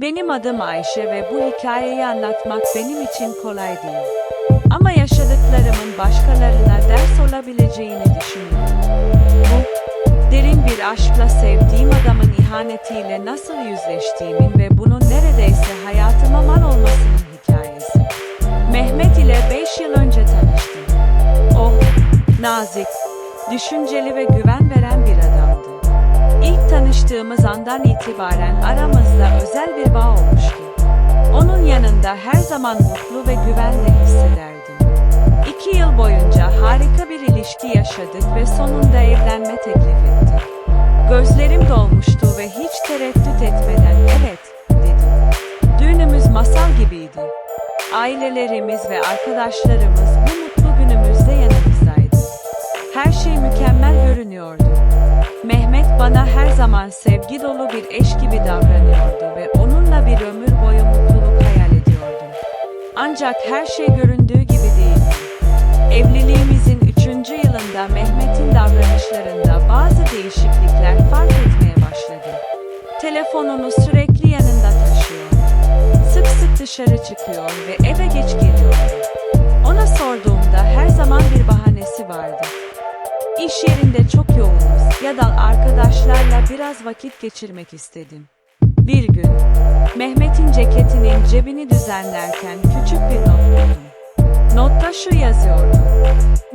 Benim adım Ayşe ve bu hikayeyi anlatmak benim için kolay değil. Ama yaşadıklarımın başkalarına ders olabileceğini düşünüyorum. Bu, derin bir aşkla sevdiğim adamın ihanetiyle nasıl yüzleştiğimin ve bunun neredeyse hayatıma mal olmasının hikayesi. Mehmet ile 5 yıl önce tanıştım. O, nazik, düşünceli ve güven veren bir adamdı. İlk tanıştığımız andan itibaren aramızda özel bir bağ olmuştu. Onun yanında her zaman mutlu ve güvenle hissederdim. İki yıl boyunca harika bir ilişki yaşadık ve sonunda evlenme teklif etti. Gözlerim dolmuştu ve hiç tereddüt etmeden evet dedim. Düğünümüz masal gibiydi. Ailelerimiz ve arkadaşlarımız bu mutlu günümüzde yanımızdaydı. Her şey mükemmel görünüyordu. Mehmet bana her zaman sevgi dolu bir eş gibi davranıyordu ve onunla bir ömür boyu mutluluk hayal ediyordum. Ancak her şey göründüğü gibi değildi. Evliliğimizin üçüncü yılında Mehmet'in davranışlarında bazı değişiklikler fark etmeye başladım. Telefonunu sürekli yanında taşıyor. Sık sık dışarı çıkıyor ve eve geç geliyordu. Ona sorduğumda her zaman bir bahanesi vardı. İş yerinde çok yoğunuz ya da arkadaşlarla biraz vakit geçirmek istedim. Bir gün, Mehmet'in ceketinin cebini düzenlerken küçük bir not buldum. Notta şu yazıyordu.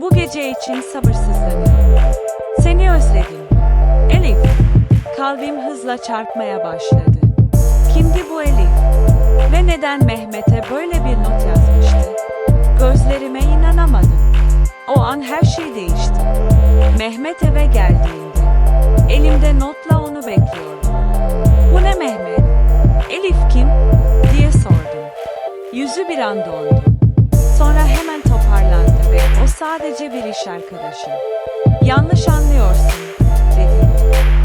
Bu gece için sabırsızlanıyorum. Seni özledim. Elif. Kalbim hızla çarpmaya başladı. Kimdi bu Elif? Ve neden Mehmet'e böyle bir not yazmıştı? Gözlerime inanamadım. O an her şey değişti. Mehmet eve geldiğinde elimde notla onu bekliyordum. Bu ne Mehmet? Elif kim? diye sordum. Yüzü bir an dondu. Sonra hemen toparlandı ve o sadece bir iş arkadaşım. Yanlış anlıyorsun dedi.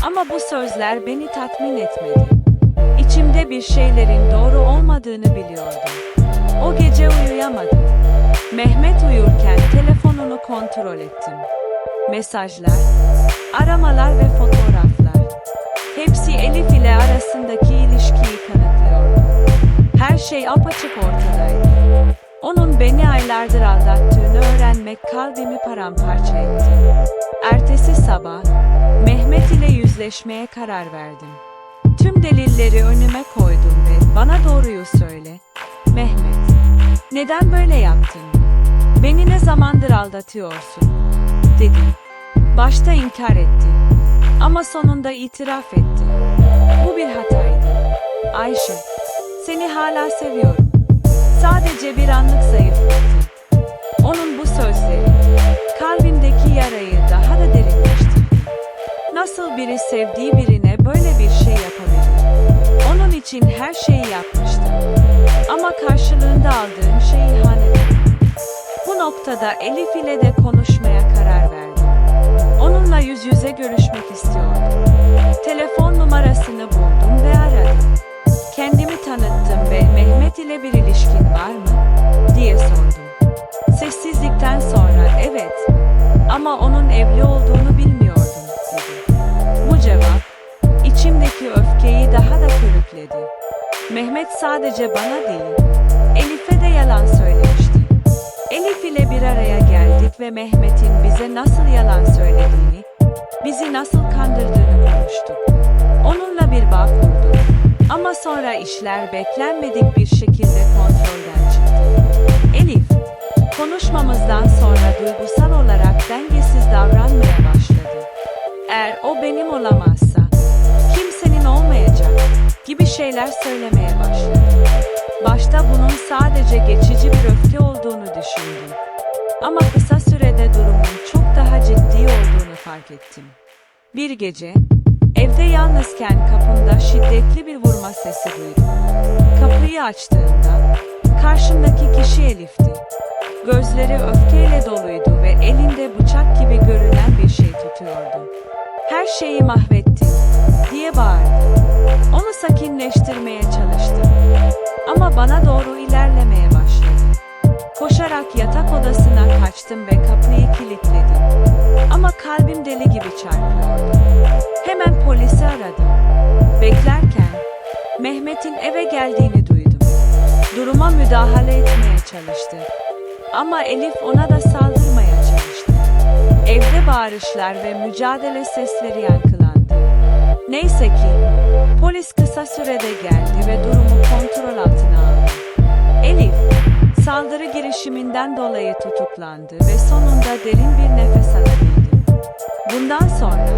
Ama bu sözler beni tatmin etmedi. İçimde bir şeylerin doğru olmadığını biliyordum. O gece uyuyamadım. Mehmet uyurken telefonunu kontrol ettim. Mesajlar, aramalar ve fotoğraflar. Hepsi Elif ile arasındaki ilişkiyi kanıtlıyordu. Her şey apaçık ortadaydı. Onun beni aylardır aldattığını öğrenmek kalbimi paramparça etti. Ertesi sabah Mehmet ile yüzleşmeye karar verdim. Tüm delilleri önüme koydum ve bana doğruyu söyle. Mehmet, neden böyle yaptın? Beni ne zamandır aldatıyorsun? Dedim. Başta inkar etti. Ama sonunda itiraf etti. Bu bir hataydı. Ayşe, seni hala seviyorum. Sadece bir anlık zayıflattı. Onun bu sözleri, kalbimdeki yarayı daha da derinleştirdi. Nasıl biri sevdiği birine böyle bir şey yapabilir? Onun için her şeyi yapmıştım. Ama karşılığında ihanet. Noktada Elif ile de konuşmaya karar verdim. Onunla yüz yüze görüşmek istiyordum. Telefon numarasını buldum ve aradım. Kendimi tanıttım ve Mehmet ile bir ilişkin var mı? diye sordum. Sessizlikten sonra evet ama onun evli olduğunu bilmiyordum dedi. Bu cevap içimdeki öfkeyi daha da körükledi. Mehmet sadece bana değil, Elif'e de yalan söylemişti. Elif ile bir araya geldik ve Mehmet'in bize nasıl yalan söylediğini, bizi nasıl kandırdığını konuştuk. Onunla bir bağ kurduk. Ama sonra işler beklenmedik bir şekilde kontrolden çıktı. Elif, konuşmamızdan sonra duygusal olarak dengesiz davranmaya başladı. Eğer o benim olamazsa, kimsenin olmayacak gibi şeyler söylemeye başladı. Başta bunun sadece geçici bir öfke olduğunu düşündüm. Ama kısa sürede durumun çok daha ciddi olduğunu fark ettim. Bir gece, evde yalnızken kapımda şiddetli bir vurma sesi duydum. Kapıyı açtığımda, karşımdaki kişi Elif'ti. Gözleri öfkeyle doluydu ve elinde bıçak gibi görünen bir şey tutuyordu. Her şeyi mahvettin, diye bağırdı. Onu sakinleştirmeye çalıştım. Ama bana doğru ilerlemeye başladı. Koşarak yatak odasına kaçtım ve kapıyı kilitledim. Ama kalbim deli gibi çarpıyordu. Hemen polisi aradım. Beklerken Mehmet'in eve geldiğini duydum. Duruma müdahale etmeye çalıştı. Ama Elif ona da saldırmaya çalıştı. Evde bağırışlar ve mücadele sesleri yankılandı. Neyse ki polis kısa sürede geldi ve durumu kontrol altına aldı. Elif saldırı girişiminden dolayı tutuklandı ve sonunda derin bir nefes alabildi. Bundan sonra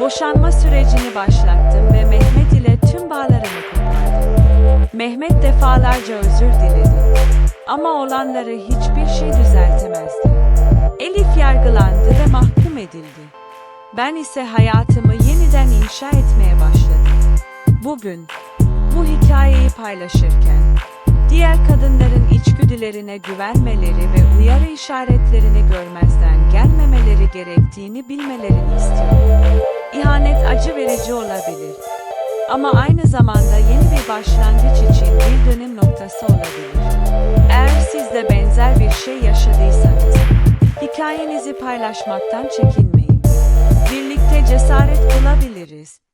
boşanma sürecini başlattım ve Mehmet ile tüm bağlarımı kopardım. Mehmet defalarca özür diledi. Ama olanları hiçbir şey düzeltemezdi. Elif yargılandı ve mahkum edildi. Ben ise hayatımı yeniden inşa etmeye başladım. Bugün bu hikayeyi paylaşırken diğer kadınların içgüdülerine güvenmeleri ve uyarı işaretlerini görmezden gelmemeleri gerektiğini bilmelerini istiyorum. İhanet acı verici olabilir. Ama aynı zamanda yeni bir başlangıç için bir dönüm noktası olabilir. Eğer siz de benzer bir şey yaşadıysanız, hikayenizi paylaşmaktan çekinmeyin. Birlikte cesaret bulabiliriz.